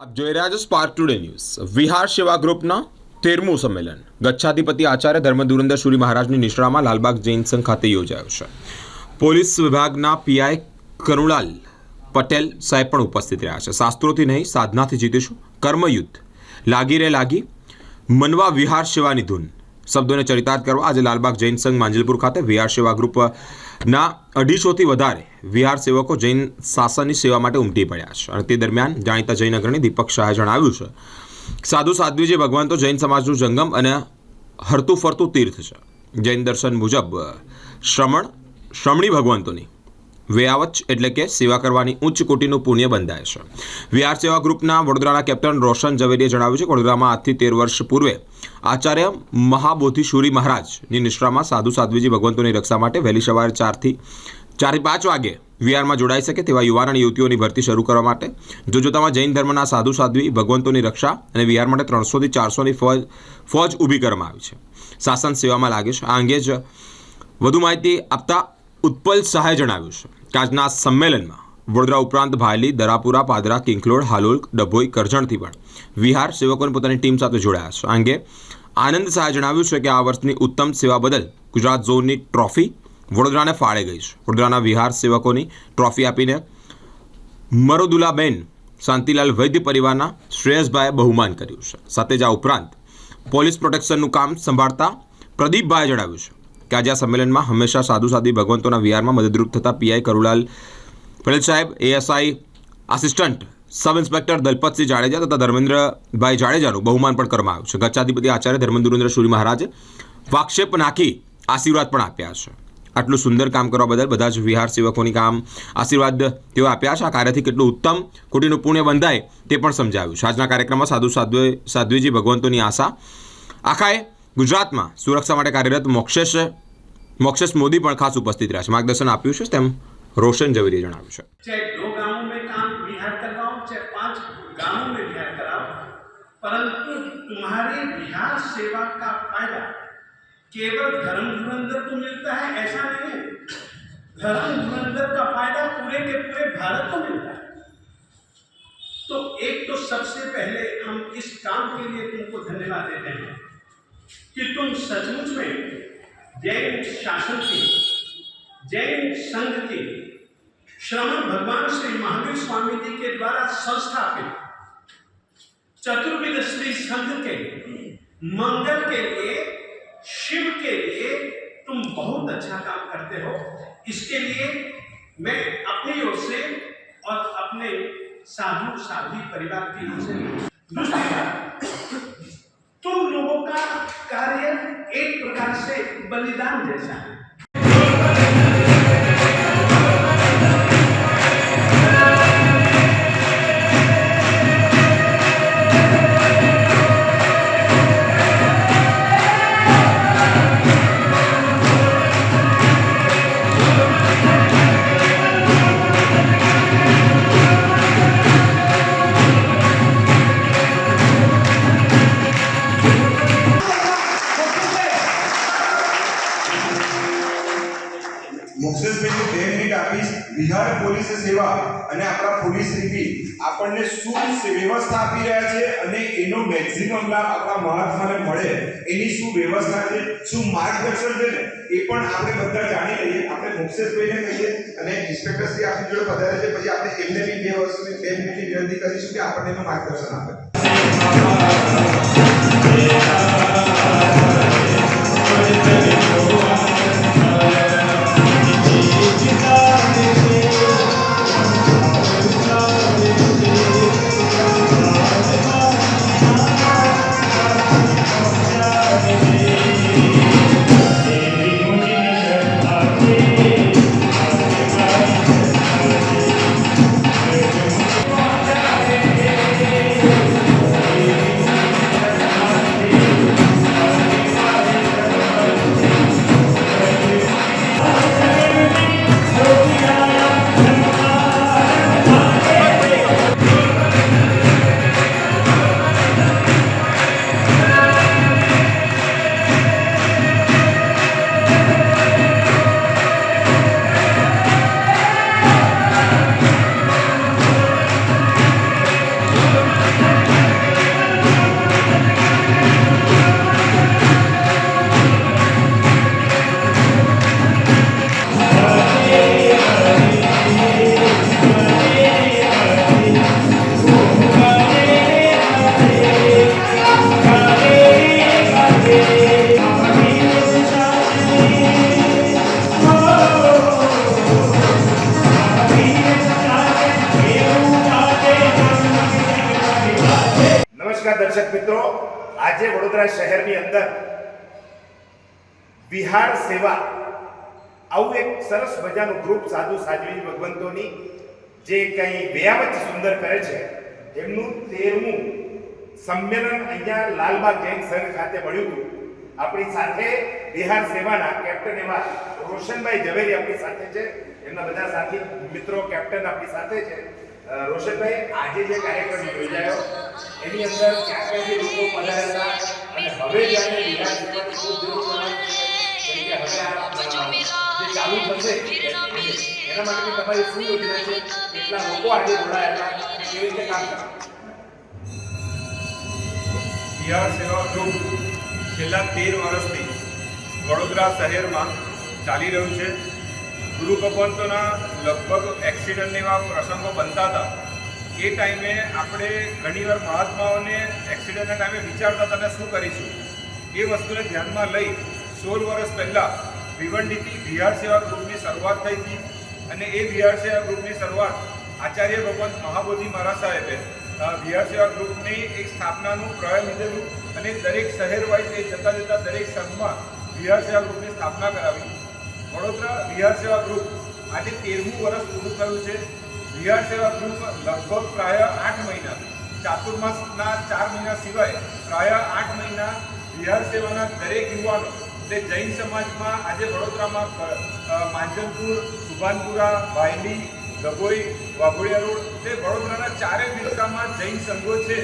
આપ જોઈ રહ્યા છો સ્પાર્ક ટુડે ન્યૂઝ વિહાર સેવા ગ્રુપના તેરમું સંમેલન. ગચ્છાધિપતિ આચાર્ય ધર્મધુરંદર સુરી મહારાજની નિશ્રામાં લાલબાગ જૈન સંઘ ખાતે યોજાયો છે. પોલીસ વિભાગના પીઆઈ કરુણાલ પટેલ સાહેબ પણ ઉપસ્થિત રહ્યા છે. શાસ્ત્રોથી નહીં, સાધનાથી જીતીશું. કર્મયુદ્ધ. લાગી રે લાગી. મનવા વિહાર સેવાની ધૂન. શબ્દોને ચરિતાર્થ કરવા આજે લાલબાગ જૈન સંઘ માંજલપુર ખાતે વિહાર સેવા ગ્રુપના અઢીસોથી વધારે વિહાર સેવકો જૈન શાસનની સેવા માટે ઉમટી પડ્યા છે. અને તે દરમિયાન જાણીતા જૈન અગ્રણી દીપક શાહે જણાવ્યું છે, સાધુ સાધ્વીજી, ભગવાન તો જૈન સમાજનું જંગમ અને હરતું ફરતું તીર્થ છે. જૈન દર્શન મુજબ શ્રમણ, શ્રમણી ભગવંતોની વેયાવચ એટલે કે સેવા કરવાની ઉચ્ચ કોટીનું પુણ્ય બંધાય છે. વિહાર સેવા ગ્રુપના વડોદરાના કેપ્ટન રોશન ઝવેરીએ જણાવ્યું છે કે વડોદરામાં આજથી તેર વર્ષ પૂર્વે આચાર્ય મહાબોધિશુરી મહારાજની નિષ્ઠામાં સાધુ સાધ્વીજી ભગવંતોની રક્ષા માટે વહેલી સવારે ચારથી ચારથી પાંચ વાગે વિહારમાં જોડાઈ શકે તેવા યુવાન અને યુવતીઓની ભરતી શરૂ કરવા માટે. જોજોતામાં જૈન ધર્મના સાધુ સાધ્વી ભગવંતોની રક્ષા અને વિહાર માટે ત્રણસોથી ચારસોની ફોજ ફોજ ઊભી કરવામાં આવી છે. શાસન સેવામાં લાગે છે. આ અંગે જ વધુ માહિતી આપતા ઉત્પલ સહાય જણાવ્યું છે. આજના સંમેલનમાં વડોદરા ઉપરાંત ભાયલી, દરાપુરા, પાદરા કિંકલોડ હાલોલ, ડભોઈ, કરજણથી પણ વિહાર સેવકોને પોતાની ટીમ સાથે જોડાયા છે. આ અંગે આનંદ શાહે જણાવ્યું છે કે આ વર્ષની ઉત્તમ સેવા બદલ ગુજરાત ઝોનની ટ્રોફી વડોદરાને ફાળે ગઈ છે. વડોદરાના વિહાર સેવકોની ટ્રોફી આપીને મરોદુલાબેન, શાંતિલાલ વૈદ્ય પરિવારના શ્રેયસભાઈએ બહુમાન કર્યું છે. સાથે જ આ ઉપરાંત પોલીસ પ્રોટેક્શનનું કામ સંભાળતા પ્રદીપભાઈએ જણાવ્યું છે. કે આજે આ સંમેલનમાં હંમેશા સાધુ સાધી ભગવંતોના વિહારમાં મદદરૂપ થતા પીઆઈ કરુલાલ પટેલ સાહેબ ASI assistant sub inspector Dalpatsinh Jadeja તથા ધર્મેન્દ્રભાઈ જાડેજાનું બહુમાન પણ કરવામાં આવ્યું છે. ગચ્છાધિપતિ આચાર્ય ધર્મેન્દ્રેન્દ્ર સુરી મહારાજે વાક્ષેપ નાખી આશીર્વાદ પણ આપ્યા છે. આટલું સુંદર કામ કરવા બદલ બધા જ વિહાર સેવકોની કામ આશીર્વાદ તેઓ આપ્યા છે. આ કાર્યથી કેટલું ઉત્તમ કોટીનું પુણ્ય બંધાય તે પણ સમજાવ્યું છે. આજના કાર્યક્રમમાં સાધુ સાધ્વે, સાધ્વીજી ભગવંતોની આશા. આખાએ ગુજરાતમાં સુરક્ષા માટે કાર્યરત મોક્ષેશ મોક્ષેશ મોદી પણ ખાસ ઉપસ્થિત રહ્યા છે માર્ગદર્શન આપ્યું છે તેમ રોશન ઝવેરીએ જણાવ્યું છે चाहे दो गांवों में काम बिहार करवाओ चाहे पांच गांवों में बिहार कराओ परंतु तुम्हारे बिहार सेवा का फायदा केवल धर्म धुरंधर को मिलता है ऐसा नहीं है धर्म धुरंधर का फायदा पूरे के पूरे भारत को मिलता है तो एक तो सबसे पहले हम इस काम के लिए तुमको धन्यवाद देते हैं कि तुम सचमुच में जैन शासन की, जैन संघ की श्रमण भगवान श्री महावीर स्वामी जी के द्वारा संस्थापित चतुर्विद श्री संघ के मंगल के लिए, शिव के लिए तुम बहुत अच्छा काम करते हो। इसके लिए मैं अपनी ओर से और अपने साधु साधी परिवार की ओर से दूसरी बात एक प्रकार से बलिदान जैसा है મેક્સિમમ લાભ આપણા મહાત્માને મળે, એની શું વ્યવસ્થા છે, શું માર્ગદર્શન છે ને, એ પણ આપણે બધા જાણી લઈએ. આપણે મોક્ષેશભાઈને કહીએ અને ઇન્સ્પેક્ટર શ્રી આપણી જોડે પધારે છે, પછી આપણે એમને બી બે વર્ષની બે મિનિટની વિનંતી કરીશું કે આપણને એનું માર્ગદર્શન આપે. આજે વડોદરા શહેરની અંદર વિહાર સેવા આવું એક સરસ મજાનું ગ્રુપ સાધુ સાધ્વી ભગવંતોની જે કંઈ બેયાવચ સુંદર કરે છે, એમનું તેરમું સંમેલન અહીંયા લાલબાગ જૈન સંઘ ખાતે મળ્યું હતું. આપણી સાથે બિહાર સેવાના કેપ્ટન એવા રોશનભાઈ ઝવેરી આપણી સાથે છે. એમના બધા સાથી મિત્રો કેપ્ટન આપણી સાથે છે. રોશનભાઈ, આજે જે કાર્યક્રમ યોજાયો, એની અંદર ક્યાં ક્યાં જે લોકો પધાર્યા અને હવે જ્યારે જે ચાલુ થશે, એના માટે તમારી શું યોજના છે, કેટલા લોકો આજે જોડાયા હતા કેવી રીતે કામ બિહાર સેવા ગ્રુપ છેલ્લા તેર વર્ષથી વડોદરા શહેરમાં ચાલી રહ્યું છે. ગુરુ ભગવંતોના લગભગ એક્સિડન્ટ એવા પ્રસંગો બનતા હતા. એ ટાઈમે આપણે ઘણીવાર મહાત્માઓને એક્સિડન્ટના ટાઈમે વિચારતા હતા શું કરીશું? એ વસ્તુને ધ્યાનમાં લઈ સોળ વર્ષ પહેલાં ભિવંડીથી વિહાર સેવા ગ્રુપની શરૂઆત થઈ હતી અને એ વિહાર સેવા ગ્રુપની શરૂઆત આચાર્ય ભગવંત મહાબોધિ મહારાજ સાહેબે વિહાર સેવા ગ્રુપની એક સ્થાપનાનું પ્રયોગ લીધેલું અને દરેક શહેર વાઇઝ એ જતા જતા દરેક સંઘમાં વિહાર સેવા ગ્રુપની સ્થાપના કરાવી. વડોદરા બિહાર સેવા ગ્રુપ. આજે તેરમું વર્ષ પૂરું થયું છે. બિહાર સેવા ગ્રુપ લગભગ પ્રાય આઠ મહિના, ચાતુર્માસના ચાર મહિના સિવાય પ્રાય આઠ મહિના બિહાર સેવાના દરેક યુવાનો, એટલે જૈન સમાજમાં આજે વડોદરામાં માંજનપુર, સુભાનપુરા વાયલી ગગોઈ વાઘોડિયા રોડ તે વડોદરાના ચારે વિસ્તારમાં જૈન સંઘો છે.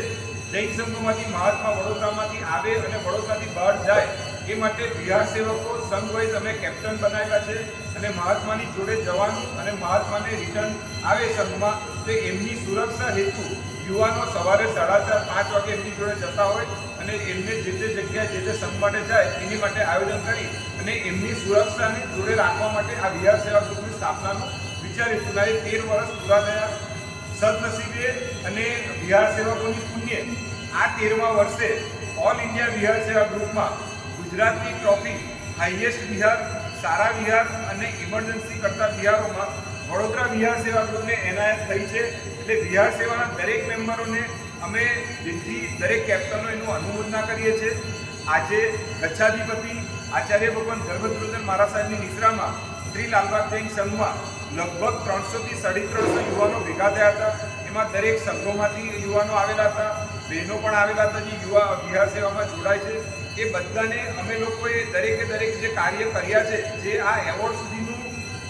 જૈન સંઘોમાંથી મહાત્મા વડોદરામાંથી આવે અને વડોદરાથી બહાર જાય એ માટે બિહાર સેવકો, સંઘ વાઇઝ અમે કેપ્ટન બનાવ્યા છે અને મહાત્માની જોડે જવાનું અને મહાત્માને રિટર્ન આવે સંઘમાં, તો એમની સુરક્ષા હેતુ યુવાનો સવારે સાડા ચાર, પાંચ વાગે એમની જોડે જતા હોય અને એમને જે તે જગ્યાએ જે તે સંઘ માટે જાય એની માટે આયોજન કરી અને એમની સુરક્ષાને જોડે રાખવા માટે આ બિહાર સેવા ગ્રુપની સ્થાપનાનું વિચાર્યું હતું તેર વર્ષ પૂરા થયા સદનસીબે અને બિહાર સેવકોની પુણ્ય આ તેરમા વર્ષે ઓલ ઇન્ડિયા બિહાર સેવા ગ્રુપમાં ગુજરાતની ટ્રોફી હાઈએસ્ટ વિહાર, સારા વિહાર અને ઇમરજન્સી કરતા વિહારોમાં વડોદરા વિહાર સેવા ગ્રુપને એનાયત થઈ છે. એટલે વિહાર સેવાના દરેક મેમ્બરોને અમે દિલથી દરેક કેપ્ટનો એનું અનુમોદના કરીએ છીએ. આજે ગચ્છાધિપતિ આચાર્ય ભગવાન ગર્ભદ્રોધન મહારાજ સાહેબની નિશ્રામાં શ્રી લાલબાગ જૈન સંઘમાં લગભગ ત્રણસોથી સાડી ત્રણસો યુવાનો ભેગા થયા હતા. એમાં દરેક સંઘોમાંથી યુવાનો આવેલા હતા. બહેનો પણ આવેલા હતા જે યુવા બિહાર સેવામાં જોડાય છે. એ બધાને અમે લોકોએ દરેકે દરેક જે કાર્ય કર્યા છે, જે આ એવોર્ડ સુધીનું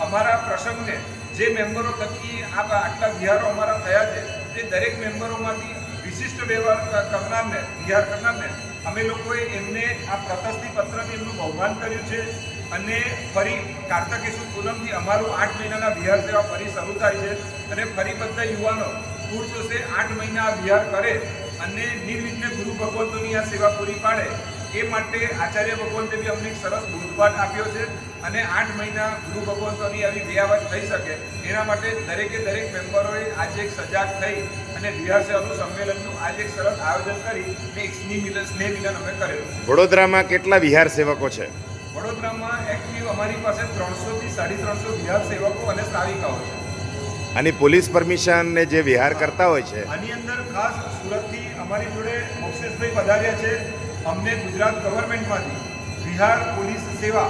અમારા પ્રસંગને જે મેમ્બરો થકી આ આટલા બિહારો અમારા થયા છે તે દરેક મેમ્બરોમાંથી વિશિષ્ટ વ્યવહાર કરનારને, બિહાર કરનારને અમે લોકોએ એમને આ પ્રશસ્તિ પત્રથી એમનું બહુમાન કર્યું છે અને ફરી કાર્તકેશુ પૂનમથી અમારું આઠ મહિનાના બિહાર સેવા ફરી શરૂ થાય છે અને ફરી બધા યુવાનો પૂરજોશે આઠ મહિના વિહાર કરે અને નિર્વિઘ્ને ગુરુ ભગવંતોની આ સેવા પૂરી પાડે એ માટે આચાર્ય ભગવંતે બી અમને એક સરસ બોધપાઠ આપ્યો છે અને આઠ મહિના ગુરુ ભગવંતોની આવી વ્યાવત થઈ શકે એના માટે દરેકે દરેક મેમ્બરોએ આજે એક સજાગ થઈ અને વિહાર સેવાનું સંમેલનનું આજે એક સરસ આયોજન કરી ને એક સ્નેહ મિલન સ્નેહ મિલન અમે કરેલું વડોદરામાં કેટલા વિહાર સેવકો છે? વડોદરામાં એક્ટિવ અમારી પાસે ત્રણસોથી સાડી ત્રણસો વિહાર સેવકો અને સાવિકાઓ છે. અને પોલીસ પરમિશન ને જે વિહાર કરતા હોય છે. આની અંદર ખાસ સુરતથી અમારી જોડે મોક્ષેશભાઈ પધાર્યા છે. અમને ગુજરાત ગવર્મેન્ટમાંથી બિહાર પોલીસ સેવા,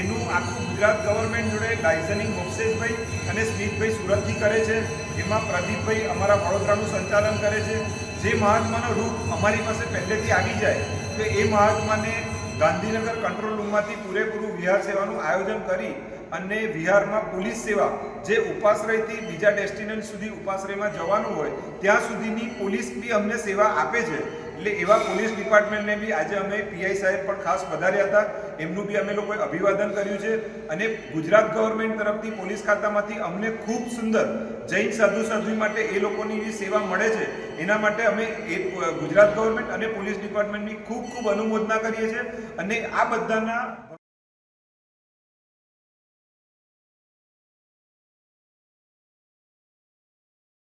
એનું આખું ગુજરાત ગવર્મેન્ટ જોડે લાઇસનિંગ મોક્ષેશભાઈ અને સ્મિતભાઈ સુરતથી કરે છે. એમાં પ્રદીપભાઈ અમારા વડોદરાનું સંચાલન કરે છે. જે મહાત્માનો રૂપ અમારી પાસે પહેલેથી આવી જાય, તો એ મહાત્માને ગાંધીનગર કંટ્રોલ રૂમમાંથી પૂરેપૂરું વિહાર સેવાનું આયોજન કરી અને વિહારમાં પોલીસ સેવા, જે ઉપાશ્રયથી બીજા ડેસ્ટિનેશન સુધી ઉપાશ્રયમાં જવાનું હોય, ત્યાં સુધીની પોલીસ બી અમને સેવા આપે છે. એટલે એવા પોલીસ ડિપાર્ટમેન્ટને બી આજે અમે પીઆઈ સાહેબ પણ ખાસ પધાર્યા હતા. એમનું બી અમે લોકોએ અભિવાદન કર્યું છે. અને ગુજરાત ગવર્મેન્ટ તરફથી પોલીસ ખાતામાંથી અમને ખૂબ સુંદર જૈન સાધુ સાધ્વી માટે એ લોકોની બી સેવા મળે છે. એના માટે અમે એ ગુજરાત ગવર્મેન્ટ અને પોલીસ ડિપાર્ટમેન્ટની ખૂબ ખૂબ અનુમોદના કરીએ છીએ. અને આ બધાના